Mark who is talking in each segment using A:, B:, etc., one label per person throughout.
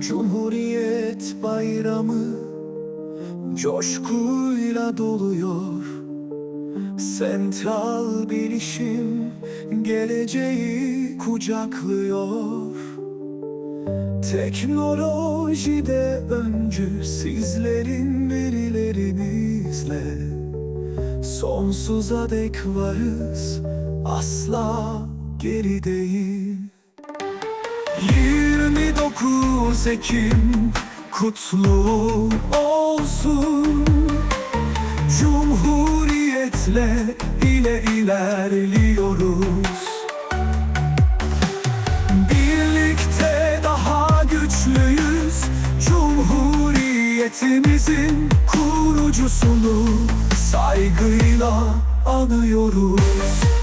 A: Cumhuriyet bayramı coşkuyla doluyor. Sentral bilişim geleceği kucaklıyor. Teknolojide öncü sizlerin verilerinizle Sonsuza dek varız asla geri 29 Ekim kutlu olsun. Cumhuriyetle ile ilerliyoruz. Birlikte daha güçlüyüz. Cumhuriyetimizin kurucusunu saygıyla anıyoruz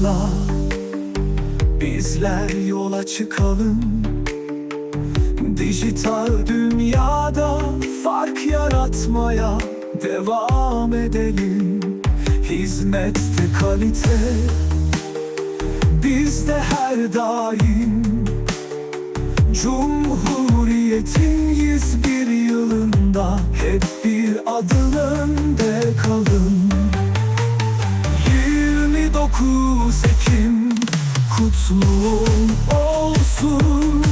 A: umutla bizler yola çıkalım. Dijital dünyada fark yaratmaya devam edelim. Hizmette kalite bizde her daim. Cumhuriyetin 101 29 Ekim kutlu olsun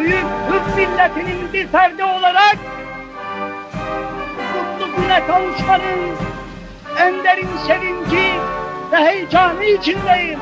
B: büyük Türk milletinin bir ferdi olarak mutlu güne kavuşmanın en derin sevinci ve heyecanı içindeyim.